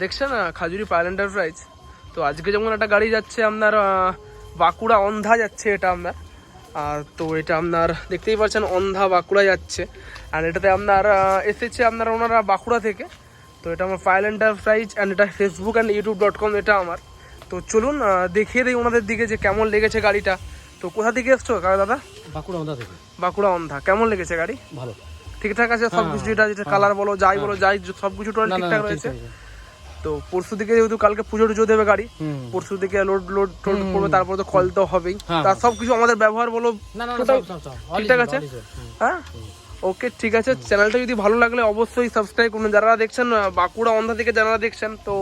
দেখছেন Khajuri pile enterprise তো আজকে যেমন একটা গাড়ি যাচ্ছে আপনার বাঁকুড়া অন্ধা যাচ্ছে এটা আপনার আর তো এটা আপনার দেখতেই পাচ্ছেন অন্ধা বাঁকুড়া যাচ্ছে। আর এটাতে আপনার এসেছে আপনার ওনারা বাঁকুড়া থেকে। তো এটা আমার পাইল এন্টারপ্রাইজ অ্যান্ড এটা Facebook and YouTube dot com এটা আমার। তো চলুন দেখিয়ে দিই ওনাদের দিকে যে কেমন লেগেছে গাড়িটা। তো কোথা থেকে এসছো কাকা দাদা? বাঁকুড়া আমদা থেকে। বাঁকুড়া অন্ধা। কেমন লেগেছে গাড়ি? ভালো। ঠিকঠাক আছে? সব কিছু যেটা যেটা কালার বলো যাই বলো যাই সব কিছু টোটাল ঠিকঠাক রয়েছে? তো পরশু দিকে যেহেতু কালকে পুজো টুজো দেবে গাড়ি পরশু দিকে লোড লোড টোড করবে তারপর তো কল তো হবেই। হ্যাঁ। তার সব কিছু আমাদের ব্যবহার বলো। ঠিকঠাক আছে? হ্যাঁ? ওকে ঠিক আছে। চ্যানেলটা যদি ভালো লাগলে অবশ্যই সাবস্ক্রাইব করুন। যারা দেখছেন বাঁকুড়া অন্ধা থেকে যারা দেখছেন তো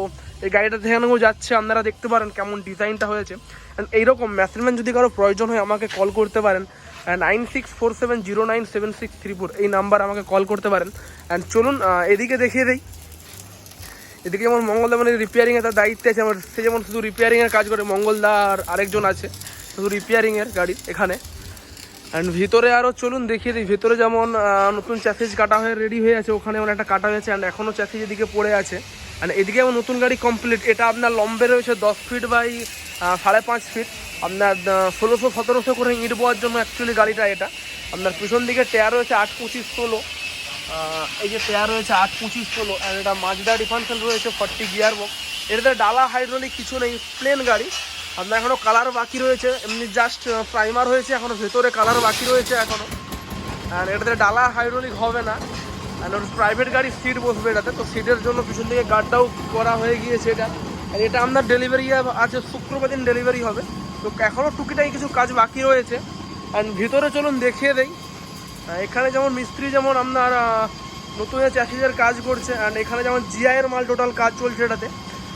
এই গাড়িটা যেখানেও যাচ্ছে আপনারা দেখতে পারেন কেমন ডিজাইনটা হয়েছে। এইরকম মেশিনম্যান যদি কারও প্রয়োজন হয় আমাকে কল করতে পারেন। Nine six four seven zero nine seven six three four এই নাম্বার আমাকে কল করতে পারেন। অ্যান্ড চলুন এদিকে দেখিয়ে দেই। এদিকে যেমন মঙ্গলদা মানে রিপেয়ারিং এর তার দায়িত্বে আছে আমার। সে যেমন শুধু রিপেয়ারিংয়ের কাজ করে মঙ্গলদা আর আরেকজন আছে, শুধু রিপেয়ারিংয়ের গাড়ি এখানে। অ্যান্ড ভিতরে আরও চলুন দেখিয়ে দিই, ভিতরে যেমন নতুন চ্যাসিজ কাটা হয়ে রেডি হয়ে আছে, ওখানে যেমন একটা কাটা হয়েছে অ্যান্ড এখনও চ্যাসিজ এদিকে পড়ে আছে। অ্যান্ড এদিকে যেমন নতুন গাড়ি কমপ্লিট এটা আপনার লম্বে রয়েছে দশ ফিট বাই সাড়ে পাঁচ ফিট আপনার ষোলোশো সতেরোশো করে ইট বোয়ার জন্য অ্যাকচুয়ালি গাড়িটা এটা। আপনার পিছন দিকে টায়ার রয়েছে আট পঁচিশ ষোলো। এই যে টায়ার রয়েছে আট পঁচিশ ষোলো আর এটা মাজদা ডিফারেন্সিয়াল রয়েছে ফর্টি গিয়ার বক্স এটাতে ডালা হাইড্রোলিক কিছু নেই প্লেন গাড়ি। আপনার এখনও কালার বাকি রয়েছে এমনি জাস্ট প্রাইমার হয়েছে এখনও ভেতরে কালার বাকি রয়েছে এখনও আর এটাতে ডালা হাইড্রোলিক হবে না। আর ওর প্রাইভেট গাড়ি সিট বসবে এটাতে তো সিটের জন্য পিছন দিকে গার্ডটাও করা হয়ে গিয়েছে এটা। আর এটা আপনার ডেলিভারি আছে শুক্রবার দিন ডেলিভারি হবে। তো এখনও টুকিটাই কিছু কাজ বাকি রয়েছে। অ্যান্ড ভিতরে চলুন দেখিয়ে আহ, এখানে যেমন মিস্ত্রি যেমন আপনার নতুন চ্যাসিজের কাজ করছে অ্যান্ড এখানে যেমন জিআই এর মাল টোটাল কাজ চলছে এটাতে।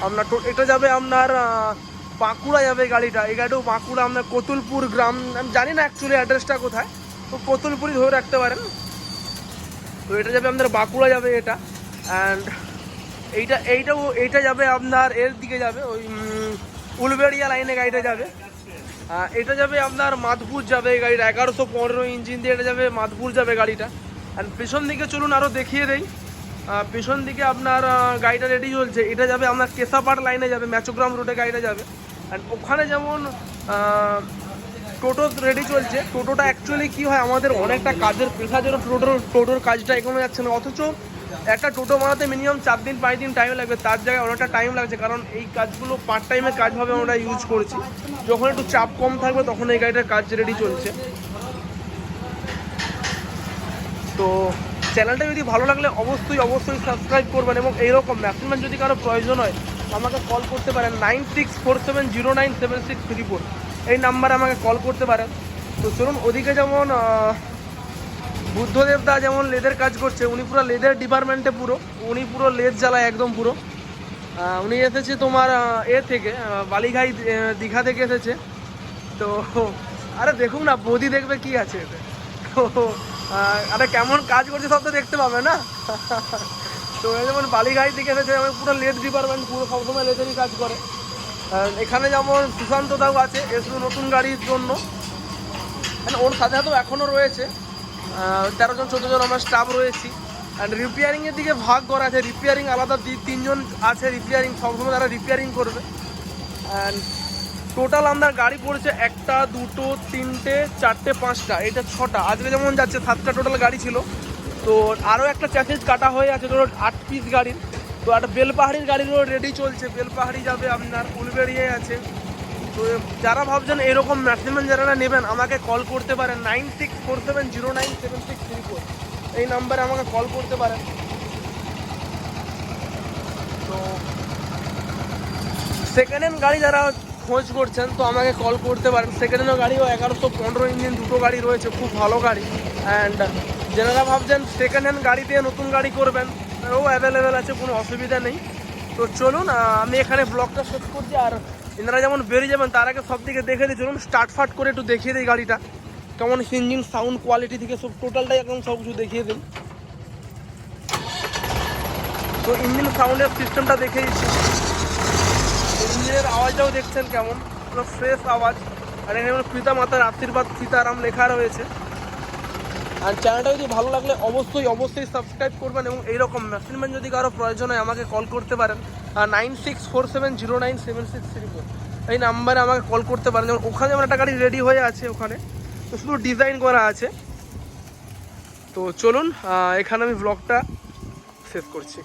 আপনার এটা যাবে আপনার বাঁকুড়া যাবে গাড়িটা। এই গাড়িটাও বাঁকুড়া, আপনার কতুলপুর গ্রাম, আমি জানি না অ্যাকচুয়ালি অ্যাড্রেসটা কোথায়, তো কতুলপুরই ধরে রাখতে পারেন। তো এটা যাবে আপনার বাঁকুড়া যাবে এটা অ্যান্ড এইটা, এইটাও, এইটা যাবে আপনার এর দিকে যাবে, ওই উলবেড়িয়া লাইনে গাড়িটা যাবে। এটা যাবে আপনার মাধপুর যাবে গাড়িটা, এগারোশো পনেরো ইঞ্জিন দিয়ে এটা যাবে মাধপুর যাবে গাড়িটা। অ্যান্ড পেছন দিকে চলুন আরও দেখিয়ে দেই। পেছন দিকে আপনার গাড়িটা রেডি চলছে। এটা যাবে আপনার কেসাপাট লাইনে যাবে, ম্যাচোগ্রাম রোডে গাড়িটা যাবে। অ্যান্ড ওখানে যেমন টোটো রেডি চলছে, টোটোটা অ্যাকচুয়ালি কি হয়, আমাদের অনেকটা কাজের পেশা জন্য টোটোর টোটোর কাজটা এখনও যাচ্ছে না। অথচ একটা টোটো বানাতে মিনিমাম চার দিন, পাঁচ দিন টাইম লাগবে। তার জায়গায় অনেকটা টাইম লাগছে, কারণ এই কাজগুলো পার্ট টাইমের কাজভাবে আমরা ইউজ করছি। যখন একটু চাপ কম থাকবে, তখন এই গাড়িটার কাজ রেডি চলছে। তো চ্যানেলটা যদি ভালো লাগলে অবশ্যই অবশ্যই সাবস্ক্রাইব করবেন এবং এইরকম ম্যাক্সিমাম যদি কারও প্রয়োজন হয়, আমাকে কল করতে পারেন nine six four seven zero nine seven six three four এই নাম্বারে আমাকে কল করতে পারেন। তো চলুন, ওদিকে যেমন বুদ্ধদেব দা যেমন লেদের কাজ করছে, উনি পুরো লেদের ডিপার্টমেন্টে পুরো। উনি পুরো লেদ জ্বালায় একদম পুরো। উনি এসেছে তোমার এ থেকে বালিঘাই দীঘা থেকে এসেছে। তো, আরে দেখুন না, বৌদি দেখবে কি আছে তো আরে কেমন কাজ করছে সব তো দেখতে পাবে না? তো যেমন বালিঘাই থেকে এসেছে পুরো লেদ ডিপার্টমেন্ট, পুরো সবসময় লেদেরই কাজ করে। এখানে যেমন সুশান্ত দাও আছে এসব নতুন গাড়ির জন্য। মানে ওর সাথে সাথেও এখনও রয়েছে। তেরো জন, চোদ্দ জন আমরা স্টাফ রয়েছি। অ্যান্ড রিপেয়ারিংয়ের দিকে ভাগ করা আছে। রিপেয়ারিং আলাদা তিনজন আছে রিপেয়ারিং সবসময় তারা রিপেয়ারিং করবে। অ্যান্ড টোটাল আপনার গাড়ি পড়েছে একটা, দুটো, তিনটে, চারটে, পাঁচটা, এটা ছটা। আজকে যেমন যাচ্ছে, সাতটা টোটাল গাড়ি ছিল। তো আরও একটা চ্যাসেজ কাটা হয়ে আছে, ধরো আট পিস গাড়ির। তো একটা বেলপাহাড়ির গাড়িরও রেডি চলছে। বেলপাহাড়ি যাবে আপনার উলবেড়িয়ে আছে। তো যারা ভাবছেন এরকম ম্যাক্সিমাম যারা নেবেন, আমাকে কল করতে পারেন। Nine six four seven zero nine seven six three four এই নাম্বারে আমাকে কল করতে পারেন। তো সেকেন্ড হ্যান্ড গাড়ি যারা খোঁজ করছেন, তো আমাকে কল করতে পারেন। সেকেন্ড হ্যান্ড গাড়িও এগারোশো পনেরো ইঞ্জিন দুটো গাড়ি রয়েছে, খুব ভালো গাড়ি। অ্যান্ড যারা ভাবছেন সেকেন্ড হ্যান্ড গাড়ি দিয়ে নতুন গাড়ি করবেন ও অ্যাভেলেবেল আছে, কোনো অসুবিধা নেই। তো চলুন আমি এখানে ব্লগটা শেষ করছি, আর এনারা যেমন বেরিয়ে যাবেন, তার আগে সব দিকে দেখে দিই চলুন, স্টার্ট ফাট করে একটু দেখিয়ে দিই গাড়িটা। কেমন ইঞ্জিন সাউন্ড কোয়ালিটি থেকে সব টোটালটাই একদম সব কিছু দেখিয়ে দিই। তো ইঞ্জিন সাউন্ডের সিস্টেমটা দেখে দিচ্ছি। ইঞ্জিনের আওয়াজটাও দেখছেন কেমন, পুরো ফ্রেশ আওয়াজ। আর এখানে পিতা মাতার আশীর্বাদ, সীতারাম লেখা রয়েছে। আর চ্যানেলটা যদি ভালো লাগলে অবশ্যই অবশ্যই সাবস্ক্রাইব করবেন এবং এইরকম মেশিনম্যান যদি কারও প্রয়োজন হয় আমাকে কল করতে পারেন। Nine six four seven zero nine seven six three four এই নাম্বারে আমাকে কল করতে পারেন। যেমন ওখানে আমার একটা গাড়ি রেডি হয়ে আছে ওখানে। তো শুধু ডিজাইন করা আছে। তো চলুন এখানে আমি ব্লগটা শেষ করছি।